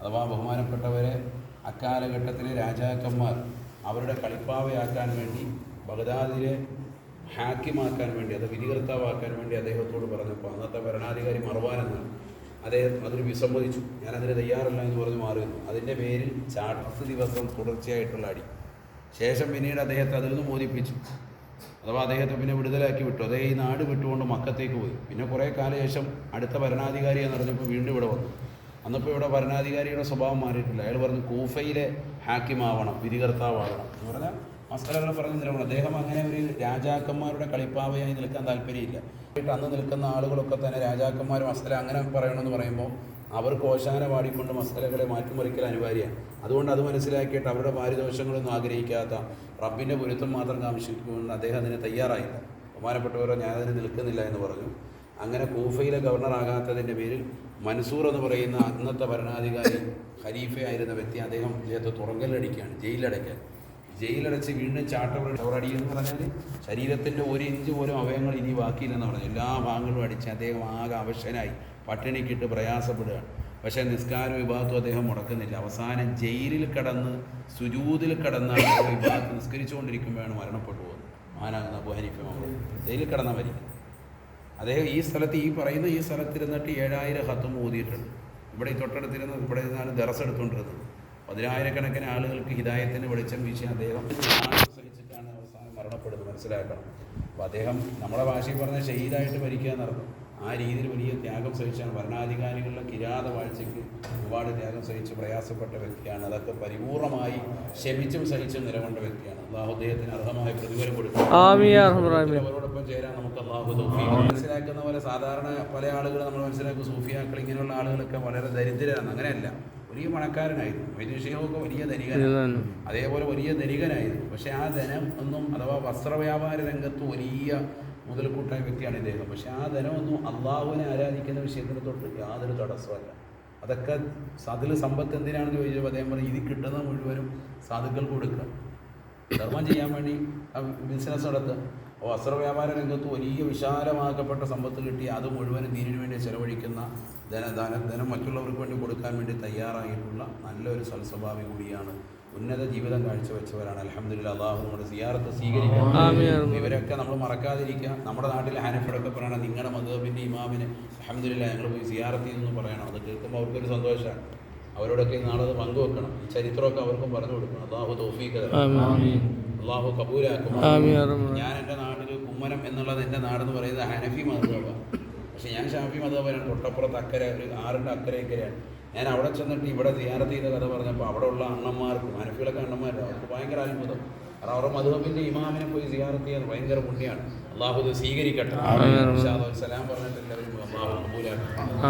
അഥവാ ബഹുമാനപ്പെട്ടവരെ അക്കാലഘട്ടത്തിലെ രാജാക്കന്മാർ അവരുടെ കളിപ്പാവയാക്കാൻ വേണ്ടി ബഗ്ദാദിലെ ഹാക്കിമാക്കാൻ വേണ്ടി അത് വിധികർത്താവാക്കാൻ വേണ്ടി അദ്ദേഹത്തോട് പറഞ്ഞപ്പോൾ അന്നത്തെ ഭരണാധികാരി മറവാൻ എന്നാണ് അദ്ദേഹം അതിന് വിസമ്മതിച്ചു. ഞാൻ തയ്യാറല്ല എന്ന് പറഞ്ഞ് മാറി അതിന്റെ പേരിൽ ചാട്ടത്ത് ദിവസം തുടർച്ചയായിട്ടുള്ള അടി. ശേഷം പിന്നീട് അദ്ദേഹത്തെ അതിൽ നിന്ന് മോചിപ്പിച്ചു. അഥവാ അദ്ദേഹത്തെ പിന്നെ വിടുതലാക്കി വിട്ടു. അദ്ദേഹം ഈ നാട് വിട്ടുകൊണ്ട് മക്കത്തേക്ക് പോയി. പിന്നെ കുറേ കാലശേഷം അടുത്ത ഭരണാധികാരി എന്ന് പറഞ്ഞപ്പോൾ വീണ്ടും ഇവിടെ വന്നു. അന്നപ്പോൾ ഇവിടെ ഭരണാധികാരിയുടെ സ്വഭാവം മാറിയിട്ടില്ല. അയാൾ പറഞ്ഞു കൂഫയിലെ ഹാക്കിമാവണം വിധികർത്താവണം എന്ന് പറഞ്ഞാൽ മസ്തലകൾ പറഞ്ഞു നിലവണം അദ്ദേഹം അങ്ങനെ ഒരു രാജാക്കന്മാരുടെ കളിപ്പാവയായി നിൽക്കാൻ താല്പര്യമില്ല. അന്ന് നിൽക്കുന്ന ആളുകളൊക്കെ തന്നെ രാജാക്കന്മാർ മസ്തല അങ്ങനെ പറയണമെന്ന് പറയുമ്പോൾ അവർ കോശാന പാടിക്കൊണ്ട് മസ്തലകളെ മാറ്റിമറിക്കൽ അനിവാര്യമാണ്. അതുകൊണ്ട് അത് മനസ്സിലാക്കിയിട്ട് അവരുടെ പാരിതോഷങ്ങളൊന്നും ആഗ്രഹിക്കാത്ത റബ്ബിന്റെ പൊരുത്തം മാത്രം കാമിച്ചിരിക്കുമെന്ന് അദ്ദേഹം അതിന് തയ്യാറായില്ല. ബഹുമാനപ്പെട്ടവരോ ഞാൻ അതിന് നിൽക്കുന്നില്ല എന്ന് പറഞ്ഞു. അങ്ങനെ കൂഫയിലെ ഗവർണറാകാത്തതിന്റെ പേരിൽ മൻസൂർ എന്ന് പറയുന്ന അന്നത്തെ ഭരണാധികാരി ഖലീഫയായിരുന്ന വ്യക്തി അദ്ദേഹം ഇദ്ദേഹത്തെ തുറങ്കലടിക്കുകയാണ് ജയിലടയ്ക്കാൻ. ജയിലടച്ച് വീണ്ടും ചാട്ടവറടി എന്ന് പറഞ്ഞാൽ ശരീരത്തിന്റെ ഒരു ഇഞ്ച് പോലും അവയവങ്ങൾ ഇനി ബാക്കിയില്ലെന്ന് പറഞ്ഞു. എല്ലാ ഭാഗങ്ങളും അടിച്ച് അദ്ദേഹം ആകെ അവശനായി പട്ടിണിക്കിട്ട് പ്രയാസപ്പെടുകയാണ്. പക്ഷേ നിസ്കാര വിഭാഗത്തും അദ്ദേഹം മുടക്കുന്നില്ല. അവസാനം ജയിലിൽ കിടന്ന് സുജൂതിൽ കടന്ന് വിഭാഗത്ത് നിസ്കരിച്ചുകൊണ്ടിരിക്കുമ്പോഴാണ് മരണപ്പെട്ടു പോകുന്നത്. മാനാകുന്ന അബു ജയിലിൽ കിടന്നാൽ മരിക്കുന്നത്. അദ്ദേഹം ഈ സ്ഥലത്ത് ഈ പറയുന്ന ഈ സ്ഥലത്തിരുന്നിട്ട് ഏഴായിരം ഹത്തും ഊതിയിട്ടുണ്ട്. ഇവിടെ തൊട്ടടുത്തിരുന്ന് ഇവിടെ നിന്നാണ് ദറസ് എടുത്തുകൊണ്ടിരുന്നത്. പതിനായിരക്കണക്കിന് ആളുകൾക്ക് ഹിതായത്തിന് വെളിച്ചം വീശി അദ്ദേഹം സഹിച്ചിട്ടാണ് അവസാനം മരണപ്പെടുന്നത്. മനസ്സിലാക്കണം. അപ്പോൾ അദ്ദേഹം നമ്മുടെ ഭാഷയിൽ പറഞ്ഞ ഷഹീദായിട്ട് മരിക്കുക എന്നർത്ഥം ആ രീതിയിൽ വലിയ ത്യാഗം സഹിച്ചാണ് ഭരണാധികാരികളുടെ കിരാത വാഴ്ചയ്ക്ക് ഒരുപാട് ത്യാഗം സഹിച്ച് പ്രയാസപ്പെട്ട വ്യക്തിയാണ്. അതൊക്കെ പരിപൂർണമായി ക്ഷമിച്ചും സഹിച്ചും നിലകൊണ്ട വ്യക്തിയാണ്. അള്ളാഹു അദ്ദേഹത്തിന് അർഹമായ പ്രതിഫലം കൊടുക്കും. അവരോടൊപ്പം ചേരാൻ നമുക്ക് അള്ളാഹു തൗഫീഖ് മനസ്സിലാക്കുന്ന പോലെ സാധാരണ പല ആളുകൾ നമ്മൾ മനസ്സിലാക്കും സൂഫിയാക്കൾ ഇങ്ങനെയുള്ള ആളുകളൊക്കെ വളരെ ദരിദ്രരാണ്. അങ്ങനെയല്ല. വലിയ പണക്കാരനായിരുന്നു. വൈദേശികമൊക്കെ വലിയ ധനികനായിരുന്നു. അതേപോലെ വലിയ ധനികനായിരുന്നു. പക്ഷേ ആ ധനം ഒന്നും അഥവാ വസ്ത്രവ്യാപാര രംഗത്ത് വലിയ മുതൽക്കൂട്ടായ വ്യക്തിയാണ് ഇദ്ദേഹം. പക്ഷേ ആ ധനമൊന്നും അള്ളാഹുവിനെ ആരാധിക്കുന്ന വിഷയത്തിന് തൊട്ട് യാതൊരു തടസ്സമല്ല അതൊക്കെ സതിൽ സമ്പത്ത് എന്തിനാണെന്ന് ചോദിച്ചപ്പോൾ അദ്ദേഹം പറഞ്ഞു ഇത് കിട്ടുന്ന മുഴുവനും സാധുക്കൾ കൊടുക്കുക. ധർമ്മം ചെയ്യാൻ വേണ്ടി ബിസിനസ് നടത്തുക. അപ്പോൾ വസ്ത്ര വ്യാപാര രംഗത്ത് വലിയ വിശാലമാക്കപ്പെട്ട സമ്പത്ത് കിട്ടി. അത് മുഴുവനും ദീനിനു വേണ്ടി ചെലവഴിക്കുന്ന ധന ധന മറ്റുള്ളവർക്ക് വേണ്ടി കൊടുക്കാൻ വേണ്ടി തയ്യാറായിട്ടുള്ള നല്ലൊരു സൽസ്വഭാവി കൂടിയാണ് ഉന്നത ജീവിതം കാഴ്ചവെച്ചവരാണ്. അലഹമ്മദില്ല അള്ളാഹു നമ്മുടെ സിയാറത്ത് സ്വീകരിക്കണം. ഇവരൊക്കെ നമ്മൾ മറക്കാതിരിക്കുക. നമ്മുടെ നാട്ടിലെ ഹനഫിടൊക്കെ പറയണം നിങ്ങളുടെ മധുബിന്റെ ഇമാമിന് അലഹമ്മദില്ല ഞങ്ങൾ പോയി സിയാറത്തിൽ നിന്ന് പറയണം. അത് കേൾക്കുമ്പോൾ അവർക്കൊരു സന്തോഷമാണ്. അവരോടൊക്കെ നാളത് നാളെ അത് പങ്കുവെക്കണം ചരിത്രമൊക്കെ അവർക്കും പറഞ്ഞു കൊടുക്കണം. അള്ളാഹു. ആമീൻ. അള്ളാഹു റഹ്മാൻ. ഞാൻ എന്റെ നാട്ടിൽ കുമ്മനം എന്നുള്ളത് എന്റെ നാടെന്ന് പറയുന്നത് ഹനഫി മധുബാണ് പക്ഷെ ഞാൻ ഷാഫി മധുബാണ് തൊട്ടപ്പുറത്ത് അക്കരെ ഒരു ആറിന്റെ അക്കരെ ഇക്കരെയാണ് ഞാൻ അവിടെ ചെന്നിട്ട് ഇവിടെ ചെയ്ത കഥ പറഞ്ഞപ്പോൾ അവിടെ ഉള്ള അണ്ണന്മാർക്കും ഹനഫികളൊക്കെ അണ്ണന്മാരും അവർക്ക് ഭയങ്കര അത്ഭുതം കാരണം അവരുടെ മധുബിന്റെ ഇമാമിനെ പോയി സിയാറത്ത് ചെയ്യാൻ ഭയങ്കര പുണ്യമാണ് അള്ളാഹു ഇത് സ്വീകരിക്കട്ടെ. സലാം പറഞ്ഞിട്ട് എല്ലാവരും അള്ളാഹു കബൂലാക്കും.